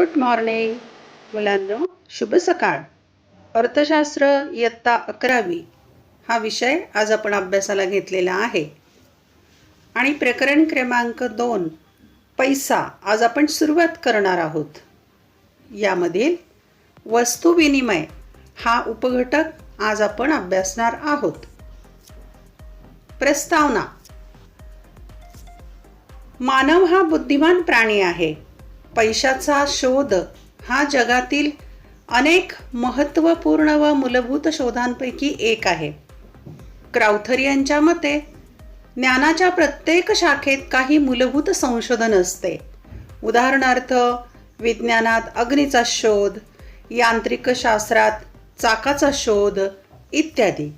Good morning मुलांनो शुभ सकाळ. अर्थशास्त्र इयत्ता अकरावी हा विषय आज आपण अभ्यासाला घेतलेला आहे. आणि प्रकरण क्रमांक दोन पैसा आज आपण सुरुवात करणार आहोत. यामधील वस्तू विनिमय हा उपघटक आज आपण अभ्यासणार आहोत. प्रस्तावना. मानव हा बुद्धिमान प्राणी आहे. पैशाचा शोध हा जगातील अनेक महत्त्वपूर्ण व मूलभूत शोधांपैकी एक आहे. क्राउथर यांच्या मते ज्ञानाच्या प्रत्येक शाखेत काही मूलभूत संशोधन असते. उदाहरणार्थ विज्ञानात अग्नीचा शोध यांत्रिक शास्त्रात चाकाचा शोध इत्यादी.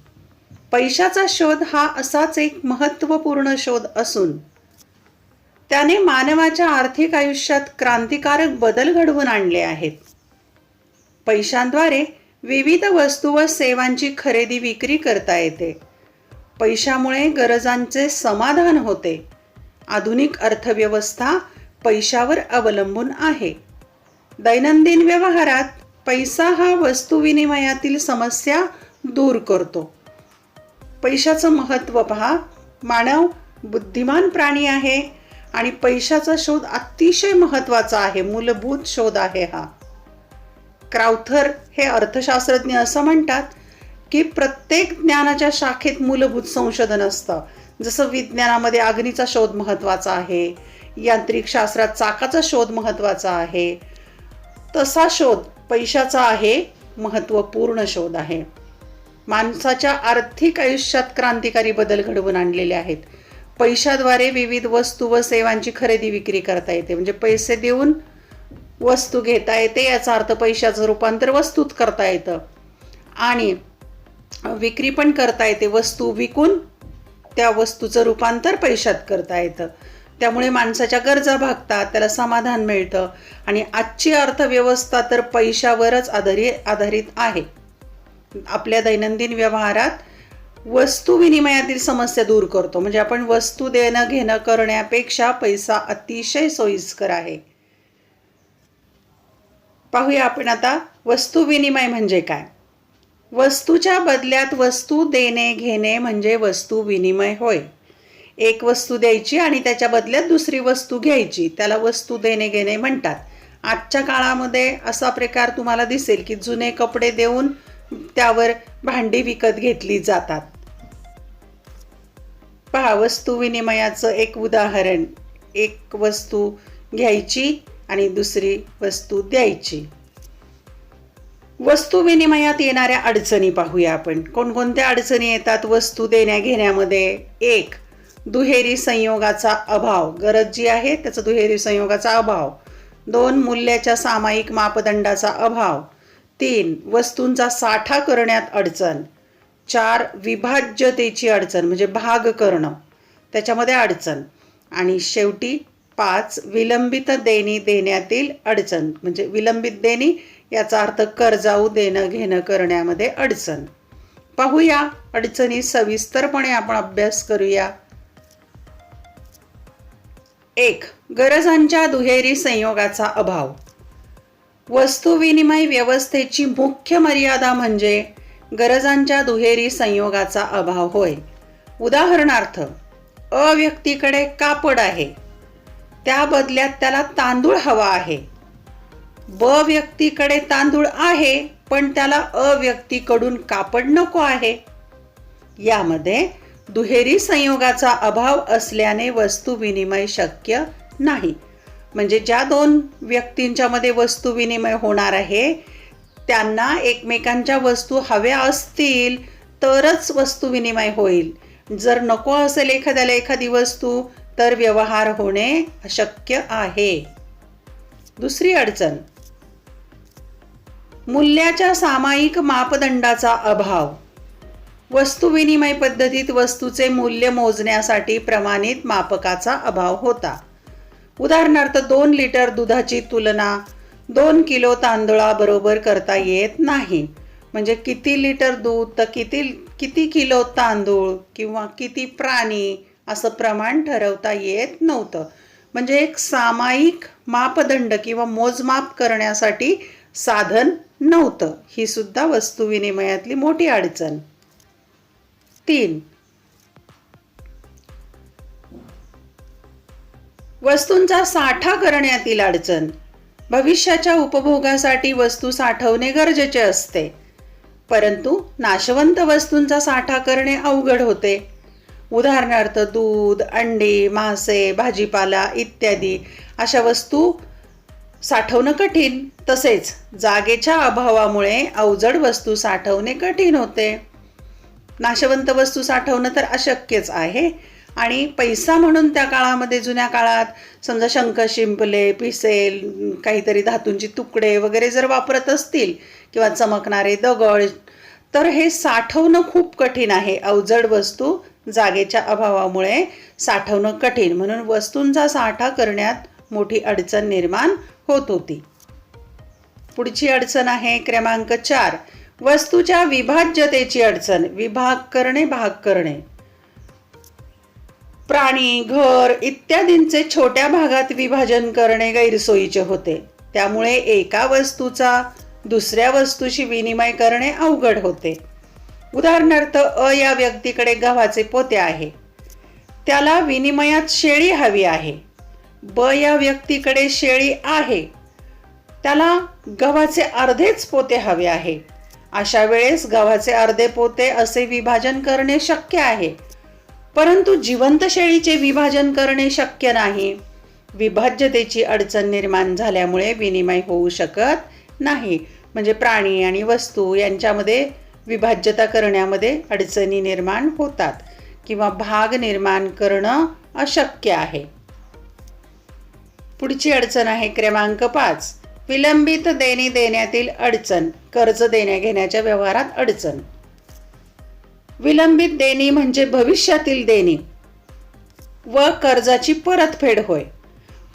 पैशाचा शोध हा असाच एक महत्त्वपूर्ण शोध असून त्याने मानवाच्या आर्थिक आयुष्यात क्रांतिकारक बदल घडवून आणले आहेत. पैशांद्वारे विविध वस्तू व सेवांची खरेदी विक्री करता येते. पैशामुळे गरजांचे समाधान होते. आधुनिक अर्थव्यवस्था पैशावर अवलंबून आहे. दैनंदिन व्यवहारात पैसा हा वस्तू विनिमयातील समस्या दूर करतो. पैशाचं महत्त्व पहा. मानव बुद्धिमान प्राणी आहे. आणि पैशाचा शोध अतिशय महत्त्वाचा आहे मूलभूत शोध आहे हा. क्राउथर हे अर्थशास्त्रज्ञ असं म्हणतात की प्रत्येक ज्ञानाच्या शाखेत मूलभूत संशोधन असतं. जसं विज्ञानामध्ये अग्नीचा शोध महत्त्वाचा आहे यांत्रिक शास्त्रात चाकाचा शोध महत्त्वाचा आहे तसा शोध पैशाचा आहे महत्त्वपूर्ण शोध आहे. माणसाच्या आर्थिक आयुष्यात क्रांतिकारी बदल घडवून आणलेले आहेत. पैशाद्वारे विविध वस्तू व सेवांची खरेदी विक्री करता येते. म्हणजे पैसे देऊन वस्तू घेता येते याचा अर्थ पैशाचं रूपांतर वस्तूत करता येतं. आणि विक्री पण करता येते वस्तू विकून त्या वस्तूचं रूपांतर पैशात करता येतं. त्यामुळे माणसाच्या गरजा भागतात त्याला समाधान मिळतं आणि आजची अर्थव्यवस्था तर पैशावरच आधारित आधारित आहे. आपल्या दैनंदिन व्यवहारात वस्तू विनिमयातील समस्या दूर करतो. म्हणजे आपण वस्तू देणं घेणं करण्यापेक्षा पैसा अतिशय सोयीस्कर आहे. पाहूया आपण आता वस्तू विनिमय म्हणजे काय? वस्तूच्या बदल्यात वस्तू देणे घेणे म्हणजे वस्तू विनिमय होय. एक वस्तू द्यायची आणि त्याच्या बदल्यात दुसरी वस्तू घ्यायची. त्याला वस्तू देणे घेणे म्हणतात. आजच्या काळामध्ये असा प्रकार तुम्हाला दिसेल की जुने कपडे देऊन त्यावर भांडी विकत घेतली जातात. पहा वस्तू विनिमयाचं एक उदाहरण. एक वस्तू घ्यायची आणि दुसरी वस्तू द्यायची. वस्तू विनिमयात येणाऱ्या अडचणी पाहूया आपण. कोणकोणत्या अडचणी येतात वस्तू देण्या घेण्यामध्ये एक दुहेरी संयोगाचा अभाव. गरज जी आहे त्याचा दुहेरी संयोगाचा अभाव. दोन मूल्याच्या सामायिक मापदंडाचा अभाव. तीन वस्तूंचा साठा करण्यात अडचण. चार विभाज्यतेची अडचण म्हणजे भाग करणं त्याच्यामध्ये अडचण. आणि शेवटी पाच विलंबित देणी देण्यातील अडचण म्हणजे विलंबित देणी याचा अर्थ कर्जाऊ देणं घेणं करण्यामध्ये अडचण. पाहूया अडचणी सविस्तरपणे आपण अभ्यास करूया. एक गरजांच्या दुहेरी संयोगाचा अभाव. वस्तू विनिमय व्यवस्थेची मुख्य मर्यादा म्हणजे गरजांच्या दुहेरी संयोगाचा अभाव होय. उदाहरणार्थ अव्यक्तीकडे कापड आहे. त्या बदल्यात त्याला तांदूळ हवा आहे. ब व्यक्तीकडे तांदूळ आहे पण त्याला अव्यक्तीकडून कापड नको आहे. यामध्ये दुहेरी संयोगाचा अभाव असल्याने वस्तू विनिमय शक्य नाही. म्हणजे ज्या दोन व्यक्तींच्यामध्ये वस्तू विनिमय होणार आहे त्यांना एकमेकांच्या वस्तू हव्या असतील तरच वस्तू विनिमय होईल. जर नको असेल एखाद्याला एखादी वस्तू तर व्यवहार होणे अशक्य आहे. दुसरी अडचण. मूल्याच्या सामायिक मापदंडाचा अभाव. वस्तू विनिमय पद्धतीत वस्तूचे मूल्य मोजण्यासाठी प्रमाणित मापकाचा अभाव होता. उदाहरणार्थ दोन लिटर दुधाची तुलना दोन किलो तांदूळाबरोबर करता येत नाही. म्हणजे किती लिटर दूध तर किती किती किलो तांदूळ किंवा किती प्राणी असं प्रमाण ठरवता येत नव्हतं. म्हणजे एक सामायिक मापदंड किंवा मोजमाप करण्यासाठी साधन नव्हतं. ही सुद्धा वस्तू विनिमयातली मोठी अडचण. तीन. वस्तूंचा साठा करण्यातील अडचण. भविष्याच्या उपभोगासाठी वस्तू साठवणे गरजेचे असते. परंतु नाशवंत वस्तूंचा साठा करणे अवघड होते. उदाहरणार्थ दूध अंडी मासे भाजीपाला इत्यादी अशा वस्तू साठवणं कठीण. तसेच जागेच्या अभावामुळे अवजड वस्तू साठवणे कठीण होते. नाशवंत वस्तू साठवणं तर अशक्यच आहे. आणि पैसा म्हणून त्या काळामध्ये जुन्या काळात समजा शंख शिंपले पिसेल काहीतरी धातूंची तुकडे वगैरे जर वापरत असतील किंवा चमकणारे दगड तर हे साठवणं खूप कठीण आहे. अवजड वस्तू जागेच्या अभावामुळे साठवणं कठीण. म्हणून वस्तूंचा साठा करण्यात मोठी अडचण निर्माण होत होती. पुढची अडचण आहे क्रमांक चार. वस्तूच्या विभाज्यतेची अडचण. विभाग करणे भाग करणे. प्राणी घर इत्यादींचे छोट्या भागात विभाजन करणे गैरसोयीचे होते. त्यामुळे एका वस्तूचा दुसऱ्या वस्तूशी विनिमय करणे अवघड होते. उदाहरणार्थ अ या व्यक्तीकडे गव्हाचे पोते आहे. त्याला विनिमयात शेळी हवी आहे. ब या व्यक्तीकडे शेळी आहे. त्याला गव्हाचे अर्धेच पोते हवे आहे. अशा वेळेस गव्हाचे अर्धे पोते असे विभाजन करणे शक्य आहे. परंतु जिवंत शेळीचे विभाजन करणे शक्य नाही. विभाज्यतेची अडचण निर्माण झाल्यामुळे विनिमय होऊ शकत नाही. म्हणजे प्राणी आणि वस्तू यांच्यामध्ये विभाज्यता करण्यामध्ये अडचणी निर्माण होतात किंवा भाग निर्माण करणं अशक्य आहे. पुढची अडचण आहे क्रमांक पाच. विलंबित देणी देण्यातील अडचण. कर्ज देण्या घेण्याच्या व्यवहारात अडचण. विलंबित देणी म्हणजे भविष्यातील देणी व कर्जाची परतफेड होय.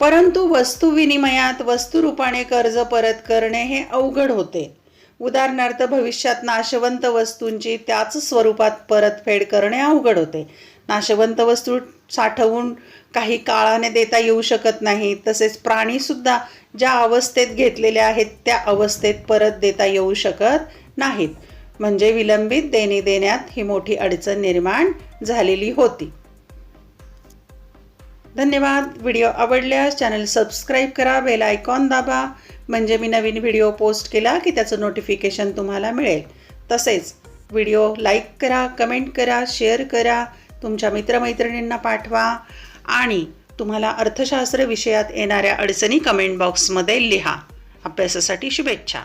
परंतु वस्तू विनिमयात वस्तुरूपाने कर्ज परत करणे हे अवघड होते. उदाहरणार्थ भविष्यात नाशवंत वस्तूंची त्याच स्वरूपात परतफेड करणे अवघड होते. नाशवंत वस्तू साठवून काही काळाने देता येऊ शकत नाही. तसेच प्राणीसुद्धा ज्या अवस्थेत घेतलेल्या आहेत त्या अवस्थेत परत देता येऊ शकत नाहीत. म्हणजे विलंबित देणी देण्यात ही मोठी अडचण निर्माण झालेली होती. धन्यवाद. व्हिडिओ आवडल्यास चॅनल सबस्क्राईब करा बेल आयकॉन दाबा. म्हणजे मी नवीन व्हिडिओ पोस्ट केला की त्याचं नोटिफिकेशन तुम्हाला मिळेल. तसेच व्हिडिओ लाईक करा कमेंट करा शेअर करा तुमच्या मित्रमैत्रिणींना पाठवा. आणि तुम्हाला अर्थशास्त्र विषयात येणाऱ्या अडचणी कमेंट बॉक्समध्ये लिहा. अभ्यासासाठी शुभेच्छा.